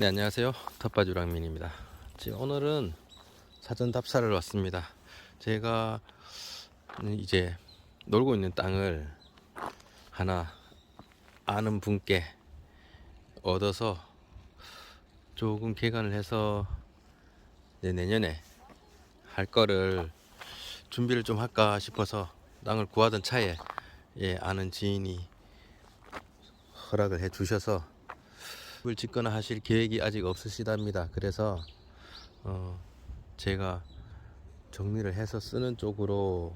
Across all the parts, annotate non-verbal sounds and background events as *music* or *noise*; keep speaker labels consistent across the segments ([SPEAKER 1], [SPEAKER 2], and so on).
[SPEAKER 1] 네 안녕하세요. 텃바주랑민입니다. 오늘은 사전 답사를 왔습니다. 제가 이제 놀고 있는 땅을 하나 아는 분께 얻어서 조금 개간을 해서 내년에 할 거를 준비를 좀 할까 싶어서 땅을 구하던 차에 예, 아는 지인이 허락을 해 주셔서 집을 짓거나 하실 계획이 아직 없으시답니다. 그래서 어, 제가 정리를 해서 쓰는 쪽으로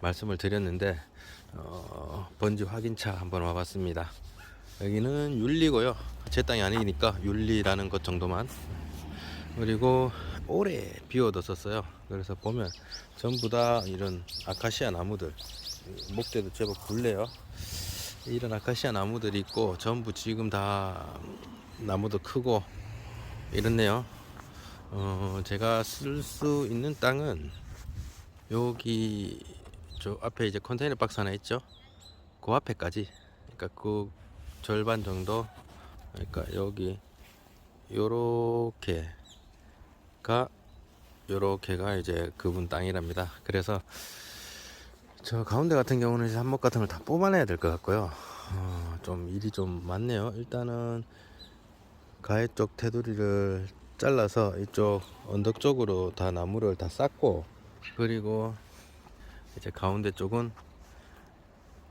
[SPEAKER 1] 말씀을 드렸는데 어, 번지 확인차 한번 와봤습니다. 여기는 윤리고요. 제 땅이 아니니까 윤리라는 것 정도만. 그리고 오래 비워뒀었어요. 그래서 보면 전부 다 이런 아카시아 나무들 목대도 제법 굵네요. 이런 아카시아 나무들이 있고 전부 지금 다 나무도 크고 이렇네요. 어, 제가 쓸 수 있는 땅은 여기 저 앞에 이제 컨테이너 박스 하나 있죠. 그 앞에까지. 그러니까 그 절반 정도. 그러니까 여기 요렇게가 요렇게가 이제 그분 땅이랍니다. 그래서 저 가운데 같은 경우는 한목 같은 걸 다 뽑아내야 될 것 같고요. 어, 좀 일이 좀 많네요. 일단은 가해 쪽 테두리를 잘라서 이쪽 언덕 쪽으로 다 나무를 다 쌌고 그리고 이제 가운데 쪽은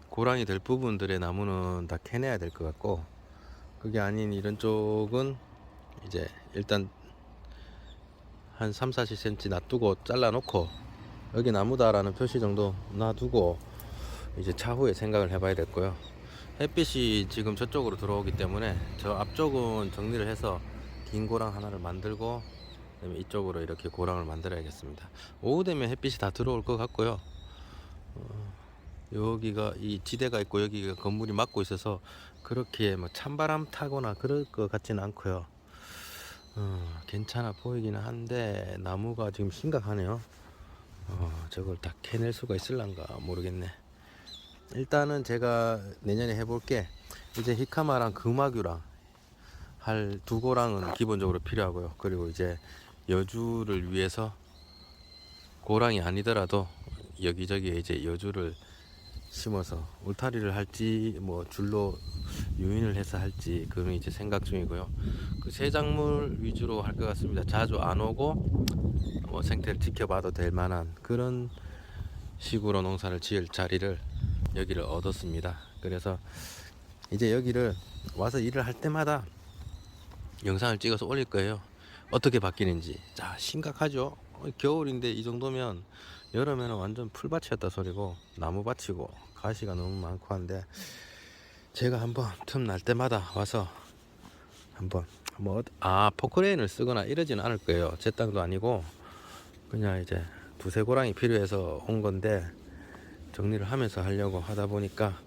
[SPEAKER 1] 고랑이 될 부분들의 나무는 다 캐내야 될 것 같고 그게 아닌 이런 쪽은 이제 일단 한 3, 40cm 놔두고 잘라 놓고 여기 나무다라는 표시 정도 놔두고 이제 차후에 생각을 해봐야 됐고요. 햇빛이 지금 저쪽으로 들어오기 때문에 저 앞쪽은 정리를 해서 긴 고랑 하나를 만들고 그다음에 이쪽으로 이렇게 고랑을 만들어야겠습니다. 오후 되면 햇빛이 다 들어올 것 같고요. 어, 여기가 이 지대가 있고 여기가 건물이 막고 있어서 그렇게 뭐 찬바람 타거나 그럴 것 같지는 않고요. 어, 괜찮아 보이기는 한데 나무가 지금 심각하네요. 어, 저걸 다 캐낼 수가 있을란가 모르겠네. 일단은 제가 내년에 해볼게 이제 히카마랑 금화규랑 할 두 고랑은 기본적으로 필요하고요. 그리고 이제 여주를 위해서 고랑이 아니더라도 여기저기에 이제 여주를 심어서 울타리를 할지 뭐 줄로 유인을 해서 할지 그런 이제 생각 중이고요. 그 세작물 위주로 할 것 같습니다. 자주 안 오고 뭐 생태를 지켜봐도 될 만한 그런 식으로 농사를 지을 자리를 여기를 얻었습니다. 그래서 이제 여기를 와서 일을 할 때마다 영상을 찍어서 올릴 거예요. 어떻게 바뀌는지. 자, 심각하죠? 어, 겨울인데 이 정도면 여름에는 완전 풀밭이었다 소리고 나무밭이고 가시가 너무 많고 한데 제가 한번 틈 날 때마다 와서 한번 뭐아 포크레인을 쓰거나 이러지는 않을 거예요. 제 땅도 아니고 그냥 이제 두세 고랑이 필요해서 온 건데 정리를 하면서 하려고 하다 보니까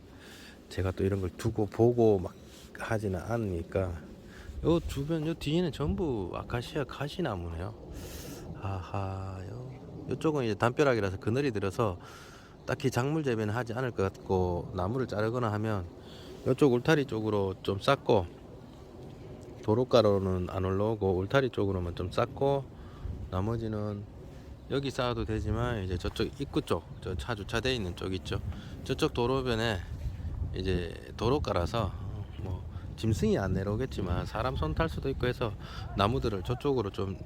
[SPEAKER 1] 제가 또 이런 걸 두고 보고 막 하지는 않으니까 요 주변 요 뒤에는 전부 아카시아 가시나무네요. 하하 요 요쪽은 이제 담벼락이라서 그늘이 들어서 딱히 작물 재배는 하지 않을 것 같고 나무를 자르거나 하면 요쪽 울타리 쪽으로 좀 쌓고 도로가로는 안 올라오고 울타리 쪽으로만 좀 쌓고 나머지는 여기 쌓아도 되지만 이제 저쪽 입구 쪽, 저 차 주차돼 있는 쪽 있죠. 저쪽 도로변에 이제 도로가라서 뭐 짐승이 안 내려오겠지만 사람 손 탈 수도 있고 해서 나무들을 저쪽으로 좀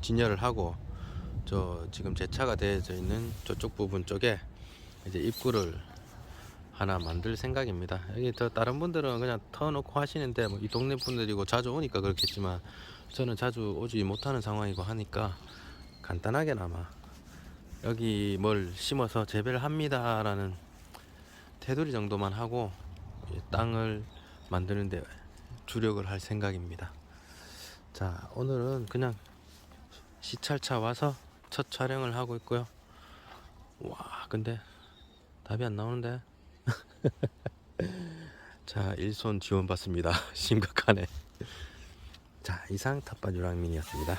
[SPEAKER 1] 진열을 하고 저 지금 제 차가 되어져 있는 저쪽 부분 쪽에 이제 입구를 하나 만들 생각입니다. 여기 더 다른 분들은 그냥 터놓고 하시는데 뭐 이 동네 분들이고 자주 오니까 그렇겠지만 저는 자주 오지 못하는 상황이고 하니까 간단하게나마 여기 뭘 심어서 재배를 합니다라는 테두리 정도만 하고 땅을 만드는데 주력을 할 생각입니다. 자 오늘은 그냥 시찰차 와서 첫 촬영을 하고 있고요. 와 근데 답이 안 나오는데. *laughs* 자 일손 지원 받습니다. *laughs* 심각하네. 자 이상 탑반 유랑민이었습니다.